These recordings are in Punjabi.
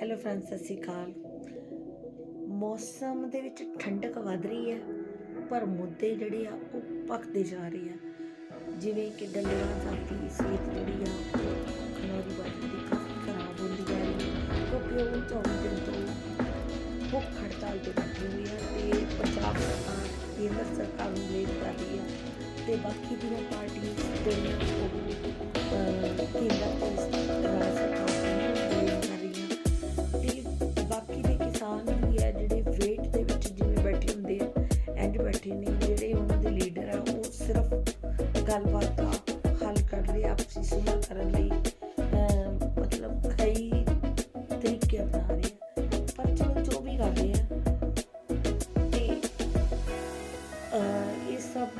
ਹੈਲੋ ਫਰੈਂਡਸ ਸਤਿ ਸ਼੍ਰੀ ਅਕਾਲ। ਮੌਸਮ ਦੇ ਵਿੱਚ ਠੰਡਕ ਵੱਧ ਰਹੀ ਹੈ, ਪਰ ਮੁੱਦੇ ਜਿਹੜੇ ਆ ਉਹ ਭਖਦੇ ਜਾ ਰਹੇ ਆ। ਜਿਵੇਂ ਕਿ ਡੱਲੇਵਾਲ ਸਾਹਿਬ ਸਿਹਤ ਜਿਹੜੀ ਆ ਖਨੌਰੀ ਬਾਜੀ ਦੀ ਕਾਫੀ ਖਰਾਬ ਹੁੰਦੀ ਜਾ ਰਹੀ ਹੈ। ਕਿਉਂਕਿ ਉਹ 24 ਦਿਨ ਤੋਂ ਭੁੱਖ ਹੜਤਾਲ ਤੇ ਬੈਠੇ ਹੋਏ ਆ ਤੇ ਪੰਜਾਬ ਸਰਕਾਰ, ਕੇਂਦਰ ਸਰਕਾਰ ਨੂੰ ਬਲੇਮ ਕਰ ਰਹੀ ਆ ਤੇ ਬਾਕੀ ਦੀਆਂ ਪਾਰਟੀਆਂ ਜਿਹੜੀਆਂ ਉਹ ਕੇਂਦਰ ਤੇ ਰਾਜ ਸਰਕਾਰ ਗੱਲਬਾਤ ਦਾ ਹੱਲ ਕਰ ਰਹੇ ਆਪਸੀ ਸੁਲਹ ਕਰਨ ਲਈ ਮਤਲਬ ਕਈ ਤਰੀਕੇ ਅਪਣਾ ਰਹੇ ਆ। ਪਰ ਚਲੋ ਜੋ ਵੀ ਕਰ ਰਹੇ ਆ ਤੇ ਇਹ ਸਭ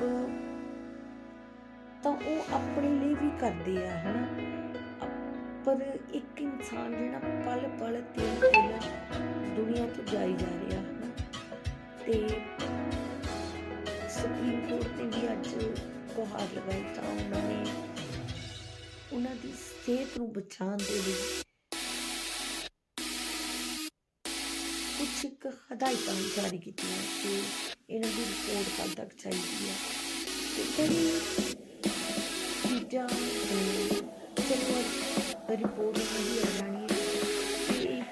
ਤਾਂ ਉਹ ਆਪਣੇ ਲਈ ਵੀ ਕਰਦੇ ਆ, ਹਨਾ? ਪਰ ਇੱਕ ਇਨਸਾਨ ਜਿਹੜਾ ਪਲ ਪਲ ਤਿਲ ਤਿਲ ਦੁਨੀਆ ਤੋਂ ਜਾਈ ਜਾ ਰਿਹਾ ਤੇ ਗੁਹਾਰ ਲਗਾਈ ਤਾਂ ਉਹਨਾਂ ਨੇ ਉਹਨਾਂ ਦੀ ਸਿਹਤ ਨੂੰ ਬਚਾਉਣ ਦੇ ਲਈ ਕੁਝ ਇੱਕ ਹਦਾਇਤਾਂ ਵੀ ਜਾਰੀ ਕੀਤੀਆਂ ਕਿ ਇਹਨਾਂ ਦੀ ਰਿਪੋਰਟ ਕਦ ਤੱਕ ਚਾਹੀਦੀ ਹੈ ਤੇ ਕਈ ਚੀਜ਼ਾਂ ਅਹ, ਚਲੋ ਰਿਪੋਰਟ ਨਹੀਂ ਆ ਜਾਣੀ ਹੈ ਤੇ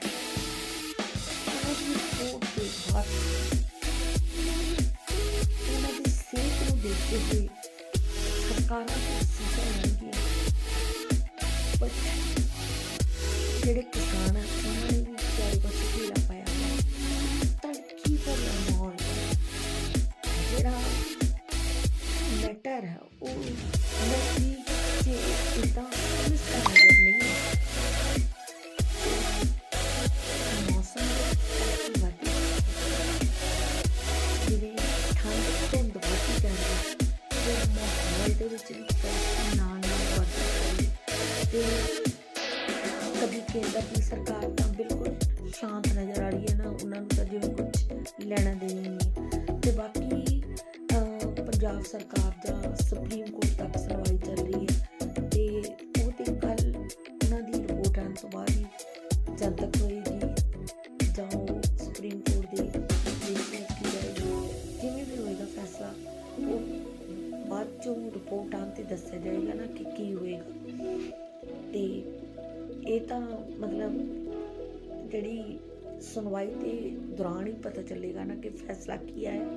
ਉਹਨਾਂ ਦੀ ਰਿਪੋਰਟ ਦੇ ਬਾਅਦ ਉਹਨਾਂ ਦੀ ਸਿਹਤ ਨੂੰ ਦੇਖਦੇ ਹੋਏ ਸਰਕਾਰਾਂ ਦੀ ਸਿੱਖਿਆ ਲੈਣਗੀਆਂ ਪਰ ਜਿਹੜੇ ਕਿਸਾਨ ਆ ਉਹਨਾਂ ਨੇ ਵੀ ਵਿਚਾਰੇ ਬਸ ਢੀਲਾ ਪਾਇਆ ਹੋਇਆ ਤਾਂ ਕੀ ਕਰਨਾ ਮਾਹੌਲ ਜਿਹੜਾ ਲੈਟਰ ਹੈ ਉਹ ਨਕਲੀ ਤੇ ਇਦਾਂ ਪੁਲਿਸ ਦਾ ਦੇ ਵਿੱਚ ਵੀ ਨਾਲ ਨਾਲ ਵੱਧ ਤੇ ਕਦੀ ਕੇਂਦਰ ਦੀ ਸਰਕਾਰ ਤਾਂ ਬਿਲਕੁਲ ਸ਼ਾਂਤ ਨਜ਼ਰ ਆ ਰਹੀ ਹੈ ਨਾ, ਉਹਨਾਂ ਨੂੰ ਤਾਂ ਜਿਵੇਂ ਕੁਝ ਲੈਣਾ ਦੇਣਾ ਨਹੀਂ। ਤੇ ਬਾਕੀ ਪੰਜਾਬ ਸਰਕਾਰ ਦਾ ਸੁਪਰੀਮ ਕੋਰਟ ਤੱਕ ਉਹ ਰਿਪੋਰਟ ਆਉਣ ਤੇ ਦੱਸਿਆ ਜਾਏਗਾ ਨਾ ਕਿ ਕੀ ਹੋਏਗਾ। ਤੇ ਇਹ ਤਾਂ ਮਤਲਬ ਜਿਹੜੀ ਸੁਣਵਾਈ ਦੇ ਦੌਰਾਨ ਹੀ ਪਤਾ ਚੱਲੇਗਾ ਨਾ ਕਿ ਫੈਸਲਾ ਕੀ ਆਇਆ।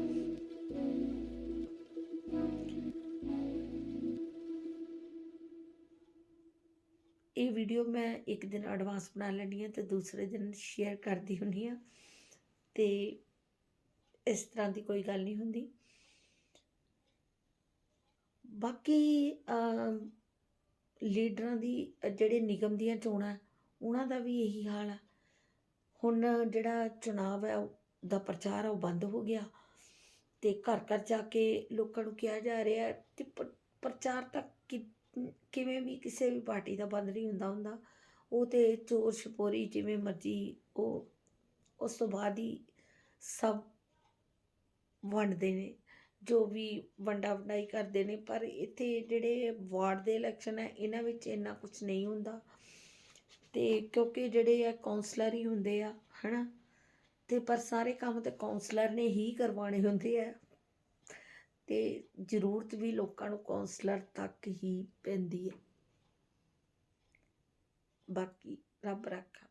ਇਹ ਵੀਡੀਓ ਮੈਂ ਇੱਕ ਦਿਨ ਐਡਵਾਂਸ ਬਣਾ ਲੈਣੀ ਹੈ ਤੇ ਦੂਸਰੇ ਦਿਨ ਸ਼ੇਅਰ ਕਰਦੀ ਹੁੰਦੀ ਆ ਤੇ ਇਸ ਤਰ੍ਹਾਂ ਦੀ ਕੋਈ ਗੱਲ ਨਹੀਂ ਹੁੰਦੀ। ਬਾਕੀ ਲੀਡਰਾਂ ਦੀ, ਜਿਹੜੇ ਨਿਗਮ ਦੀਆਂ ਚੋਣਾਂ ਉਹਨਾਂ ਦਾ ਵੀ ਇਹੀ ਹਾਲ ਆ ਹੁਣ ਜਿਹੜਾ ਚੁਣਾਵ ਹੈ, ਉਹ- ਦਾ ਪ੍ਰਚਾਰ ਆ, ਉਹ ਬੰਦ ਹੋ ਗਿਆ। ਤੇ ਘਰ ਘਰ ਜਾ ਕੇ ਲੋਕਾਂ ਨੂੰ ਕਿਹਾ ਜਾ ਰਿਹਾ ਹੈ ਕਿ ਪ੍ਰਚਾਰ ਤਾਂ ਕਿ- ਕਿਵੇਂ ਵੀ ਕਿਸੇ ਵੀ ਪਾਰਟੀ ਦਾ ਬੰਦ ਨਹੀਂ ਹੁੰਦਾ ਹੁੰਦਾ, ਉਹ ਤੇ ਚੋਰ ਛਪੋਰੀ ਜਿਵੇਂ ਮਰਜ਼ੀ, ਉਹ, ਉਸ ਤੋਂ ਬਾਅਦ ਹੀ ਸਭ ਵੰਡਦੇ ਨੇ। ਜੋ ਵੀ ਵੰਡਾ ਵੰਡਾਈ ਕਰਦੇ ਨੇ, ਪਰ ਇੱਥੇ ਜਿਹੜੇ ਵਾਰਡ ਦੇ ਇਲੈਕਸ਼ਨ ਹੈ, ਇਹਨਾਂ ਵਿੱਚ ਇੰਨਾ ਕੁਝ ਨਹੀਂ ਹੁੰਦਾ। ਤੇ ਕਿਉਂਕਿ ਜਿਹੜੇ ਆ ਕਾਉਂਸਲਰ ਹੀ ਹੁੰਦੇ ਆ, ਹਨਾ? ਤੇ ਪਰ ਸਾਰੇ ਕੰਮ ਤੇ ਕਾਉਂਸਲਰ ਨੇ ਹੀ ਕਰਵਾਉਣੇ ਹੁੰਦੇ ਆ। ਤੇ ਜ਼ਰੂਰਤ ਵੀ ਲੋਕਾਂ ਨੂੰ ਕਾਉਂਸਲਰ ਤੱਕ ਹੀ ਪੈਂਦੀ ਹੈ। ਬਾਕੀ ਰੱਬ ਰੱਖਾ।